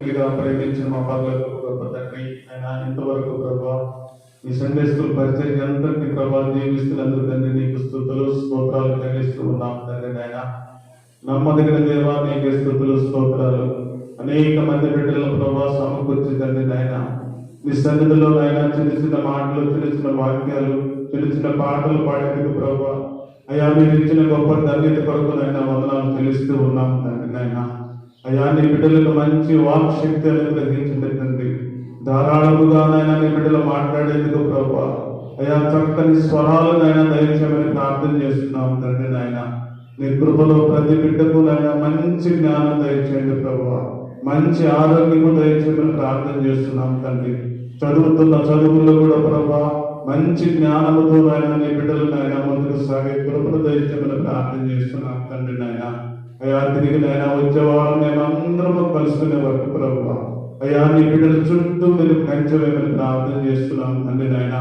ప్రేమించిన మా పనులకు గొప్ప తండ్రి. ఆయన ఇంతవరకు ప్రభా ఈ సండే స్కూల్ పరిచయం అంతటి ప్రభా జీవిస్తున్నందుకు తండ్రి నీకు స్థుతులు స్తోత్రాలు చెల్లిస్తూ ఉన్నాం తండ్రి నాయన. నమ్మదగిన దేవా నీకు స్థుతులు స్తోత్రాలు. అనేక మంది బిడ్డలను ప్రభా సమకూర్చి తండ్రి నాయన. మీ సన్నిధిలో నాయన చిన్న చిన్న మాటలు చిన్న చిన్న వాక్యాలు చిన్న చిన్న పాటలు పాడేందుకు ప్రభా. అయ్యా మీరు ఇచ్చిన గొప్ప ధన్యత కొరకు నాయన వందనాలు తెలుస్తూ ఉన్నాం తండ్రి నాయన. అయ్యా నీ బిడ్డలకు మంచి వాక్ శక్తి అనుగ్రహించండి తండ్రి. ధారాళముగా నాయన నీ బిడ్డలు మాట్లాడేందుకు ప్రభా. అయ్యా చక్కని స్వరాలు నాయన దయచేయమని ప్రార్థన చేస్తున్నాం తండ్రి నాయన. నీ కృపలో ప్రతి బిడ్డకు నాయన మంచి జ్ఞానం దయచేయండి ప్రభా. మంచి ఆరోగ్యము దయచేయమని ప్రార్థన చేస్తున్నాం తండ్రి. చదువుతున్న చదువుల్లో కూడా ప్రభా మంచి జ్ఞానముతో నాయన నీ బిడ్డలు నాయన ముందుకు సాగే కృపను దయచేయమని ప్రార్థన చేస్తున్నాం తండ్రి నాయన. అయ్యా తిరిగి నాయన వచ్చేవారు నేను అందరము కలుసుకునే వరకు ప్రభు. అయ్యా నీ బిడ్డల చుట్టూ మీరు పెంచవేమని ప్రార్థన చేస్తున్నాం తండ్రి నాయన.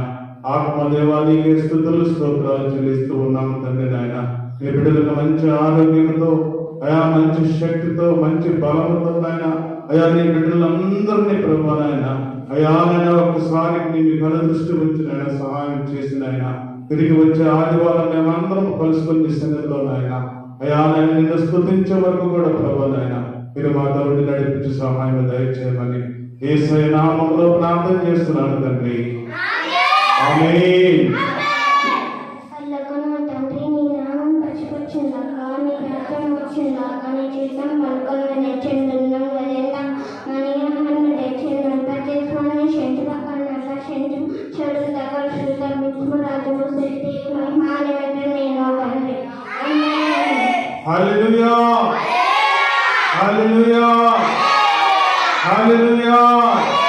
ఆత్మదేవానికి స్థుతులు స్తోత్రాలు చెల్లిస్తూ ఉన్నాం తండ్రి నాయన. మీ బిడ్డలకు మంచి ఆరోగ్యంతో అయా మంచి శక్తితో మంచి బలంతో నాయన. అయా నీ బిడ్డలందరినీ ప్రభు నాయన. అయా నాయన ఒకసారి నీ ఘన దృష్టి ఉంచి నాయన సహాయం చేసిన ఆయన తిరిగి వచ్చే ఆదివారం మేమందరం కలుసుకొని సన్నిధిలో నాయన. అయా నేను నిన్ను వరకు కూడా ప్రభు నాయన మీరు మా తోటి నడిపించి సహాయం దయచేయమని ఏ నామంలో ప్రార్థన చేస్తున్నాను తండ్రి. ఆమేన్. అల్లకను తండ్రి నీ నామం పచ్చిపచ్చిందాక నీ 할렐루야! 할렐루야! 할렐루야!